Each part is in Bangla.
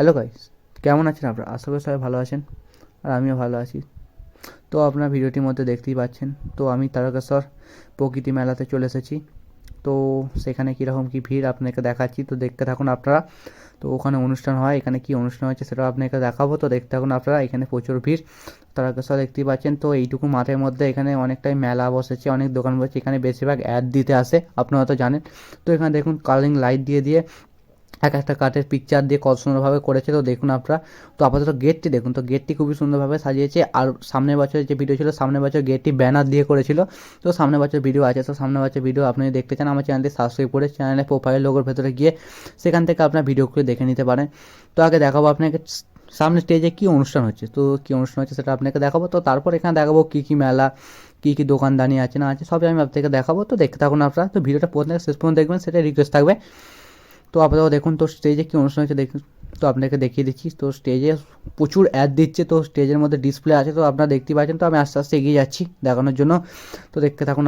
হ্যালো গাইস কেমন আছেন আপনারা? আশা করি সবাই ভালো আছেন, আর আমিও ভালো আছি। তো আপনার ভিডিওটির মধ্যে দেখতেই পাচ্ছেন, তো আমি তারকেশ্বর প্রকৃতি মেলাতে চলে এসেছি। তো সেখানে কীরকম কী ভিড় আপনাকে দেখাচ্ছি, তো দেখতে থাকুন আপনারা। তো ওখানে অনুষ্ঠান হয়, এখানে কী অনুষ্ঠান হচ্ছে সেটাও আপনাকে দেখাবো। তো দেখতে থাকুন আপনারা, এখানে প্রচুর ভিড়। তারকেশ্বর দেখতেই পাচ্ছেন, তো এইটুকু মাঠের মধ্যে এখানে অনেকটাই মেলা বসেছে, অনেক দোকান বসেছে। এখানে বেশিরভাগ অ্যাড দিতে আসে, আপনারা তো জানেন। তো এখানে দেখুন কালারিং লাইট দিয়ে দিয়ে এক একটা কাঠের পিকচার দিয়ে কত সুন্দরভাবে করেছে তো দেখুন আপনারা। তো আপাতত গেটটি দেখুন, তো গেটটি খুবই সুন্দরভাবে সাজিয়েছে। আর সামনের বছরের যে ভিডিও ছিল, সামনের বছর গেটটি ব্যানার দিয়ে করেছিল। তো সামনের বছর ভিডিও আছে, তো সামনের বছর ভিডিও আপনি দেখতে চান, আমার চ্যানেলটি সাবস্ক্রাইব করে চ্যানেলে প্রোফাইল লোগোর ভেতরে গিয়ে সেখান থেকে আপনার ভিডিওগুলো দেখে নিতে পারেন। তো আগে দেখাবো আপনাকে সামনে স্টেজে কী অনুষ্ঠান হচ্ছে। তো কী অনুষ্ঠান হচ্ছে সেটা আপনাকে দেখাবো। তো তারপর এখানে দেখাবো কী কী মেলা, কী কী দোকানদানি আছে না আছে, সবই আমি আপনাকে দেখাবো। তো দেখতে থাকুন আপনারা। তো ভিডিওটা প্রথমে শেষ পর্যন্ত দেখবেন সেটা রিকোয়েস্ট থাকবে। তো আপাতত দেখুন তো স্টেজে কী অনুষ্ঠান হচ্ছে, দেখুন তো আপনাকে দেখিয়ে দিচ্ছি। তো স্টেজে প্রচুর অ্যাড দিচ্ছে, তো স্টেজের মধ্যে ডিসপ্লে আছে, তো আপনারা দেখতে পাচ্ছেন, তো আমি আস্তে আস্তে এগিয়ে যাচ্ছি দেখানোর জন্য। তো দেখতে থাকুন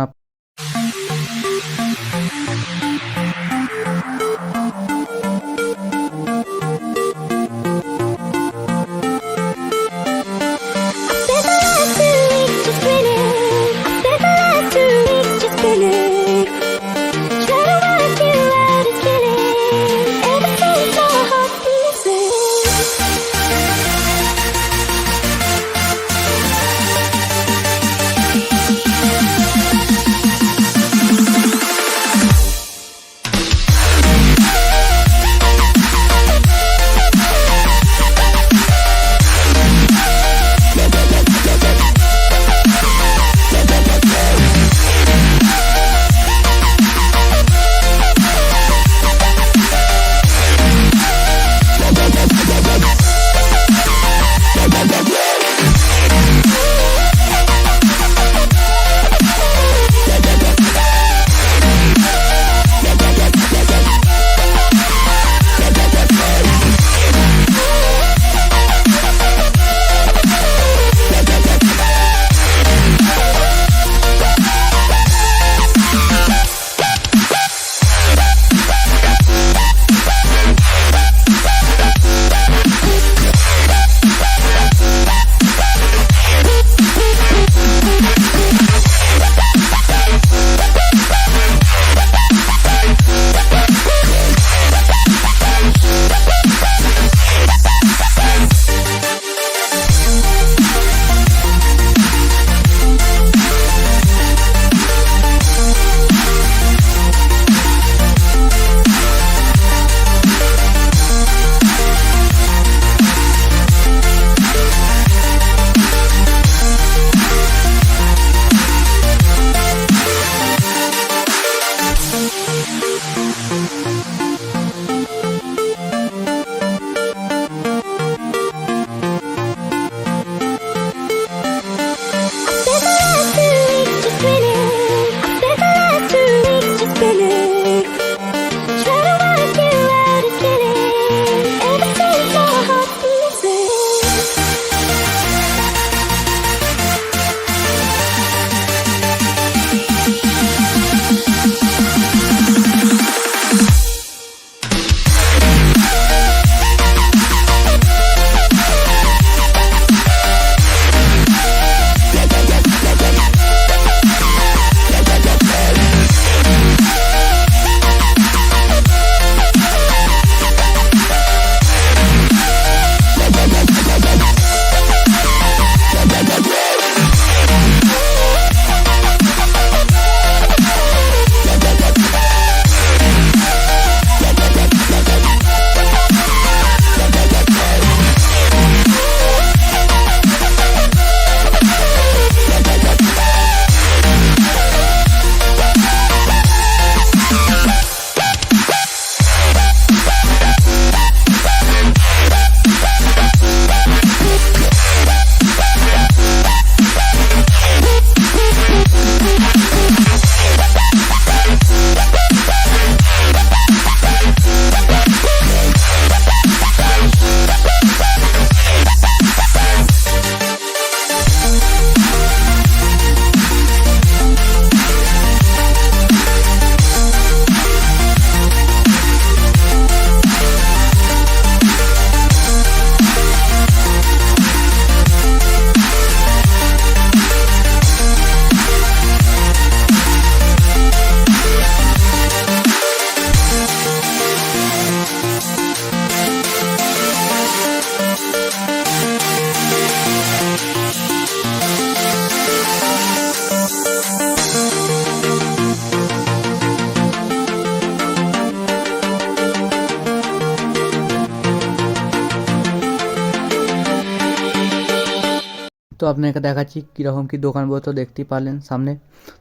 তো আপনাকে দেখাচ্ছি কীরকম কী দোকান বলতো, দেখতেই পারলেন সামনে।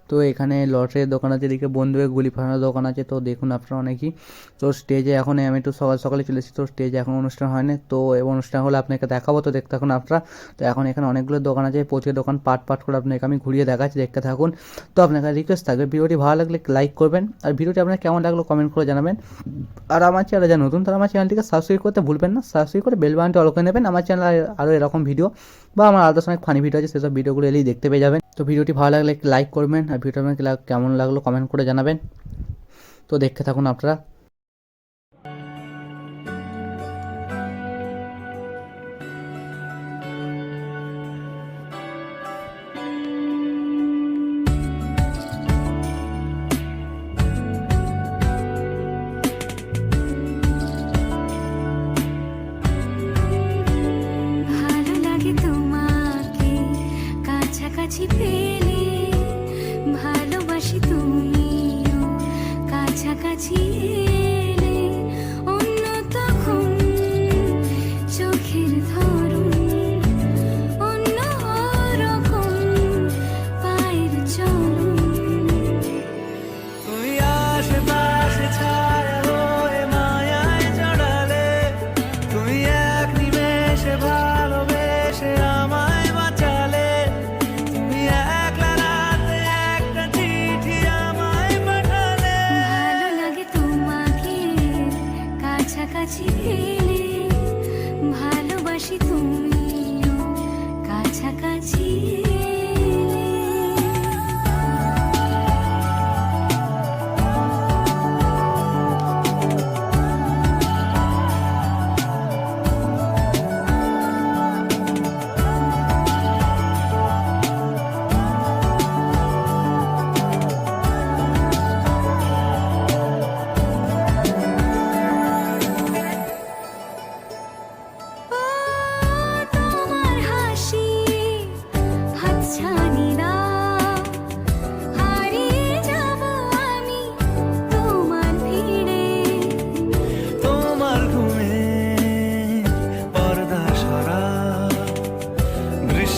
তো এখানে লটারির দোকান আছে, এদিকে বন্ধুকে গুলি ফাটানোর দোকান আছে, তো দেখুন আপনারা অনেকেই। তো স্টেজে এখন আমি একটু সকাল সকালে চলে এসেছি, তো স্টেজে এখন অনুষ্ঠান হয়নি তো এই অনুষ্ঠান হলে আপনাকে দেখাবো, তো দেখতে থাকুন আপনারা। তো এখন এখানে অনেকগুলো দোকান আছে, প্রচুর দোকান, পাট পাট করে আপনাকে আমি ঘুরিয়ে দেখাচ্ছি, দেখতে থাকুন। তো আপনাকে রিকোয়েস্ট থাকবে, ভিডিওটি ভালো লাগলে লাইক করবেন। আর ভিডিওটি আপনার কেমন লাগল কমেন্ট করে জানাবেন। আর আমার চ্যানেল যা নতুন, তারা আমার চ্যানেলটিকে সাবস্ক্রাইব করতে ভুলবেন না। সাবস্ক্রাইব করে বেল বাটনটি অল করে নেবেন। আমার চ্যানেল আরও এরকম ভিডিও বা আমার আলাদা অনেক ফানি ভিডিও আছে, সেসব ভিডিওগুলো এলেই দেখতে পেয়ে যাবেন। তো ভিডিওটি ভালো লাগলে লাইক করবেন, আর ভিডিওটা কেমন লাগল কমেন্ট করে জানাবেন। তো দেখতে থাকুন আপনারা।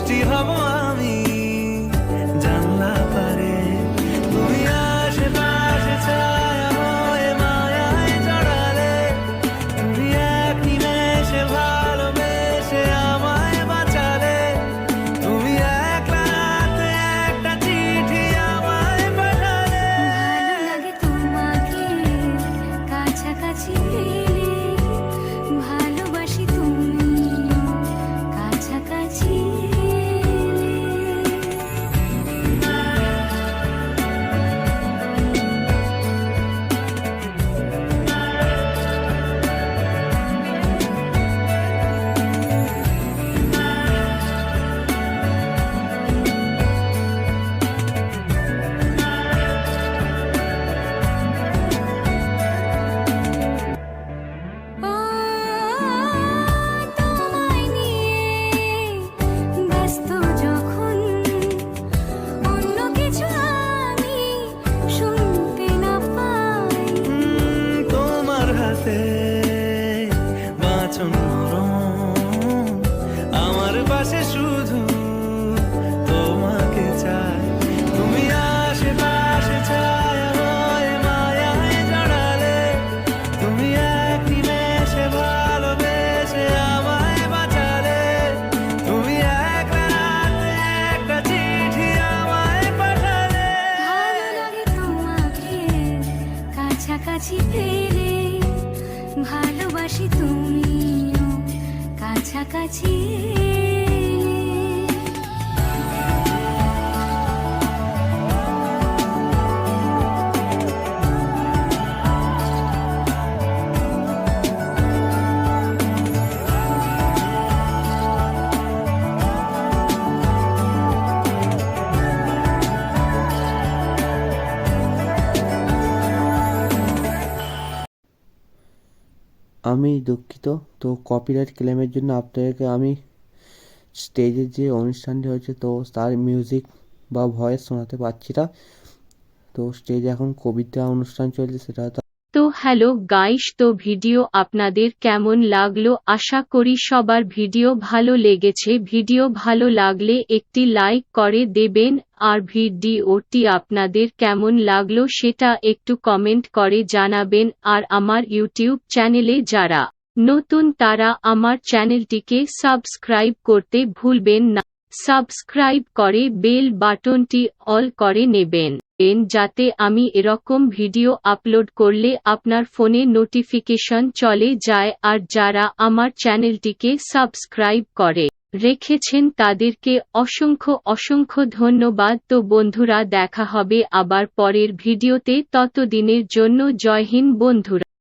বৃষ্টি হব পেলে ভালোবাসি তুমিও কাছাকাছি। আমি দুঃখিত। তো কপিরাইট ক্লেমের জন্য আপনাদেরকে আমি স্টেজের যে অনুষ্ঠানটি হয়েছে, তো তার মিউজিক বা ভয়েস শোনাতে পারছি না। তো স্টেজে এখন কবিতা অনুষ্ঠান চলছে, সেটা হ্যালো গাইস, তো ভিডিও আপনাদের কেমন লাগল? আশা করি সবার ভিডিও ভালো লেগেছে। ভিডিও ভালো লাগলে একটি লাইক করে দেবেন। আর ভিডিওটি আপনাদের কেমন লাগল সেটা একটু কমেন্ট করে জানাবেন। আর আমার ইউটিউব চ্যানেলে যারা নতুন, তারা আমার চ্যানেলটিকে সাবস্ক্রাইব করতে ভুলবেন না। সাবস্ক্রাইব করে বেল বাটনটি অল করে নেবেন। এন যাতে আমি এরকম ভিডিও আপলোড করলে আপনার ফোনে নোটিফিকেশন চলে যায় আর যারা আমার চ্যানেলটিকে সাবস্ক্রাইব করে রেখেছেন তাদেরকে অসংখ্য অসংখ্য ধন্যবাদ। তো বন্ধুরা, দেখা হবে আবার পরের ভিডিওতে। ততদিনের জন্য জয় হিন্দ বন্ধুরা।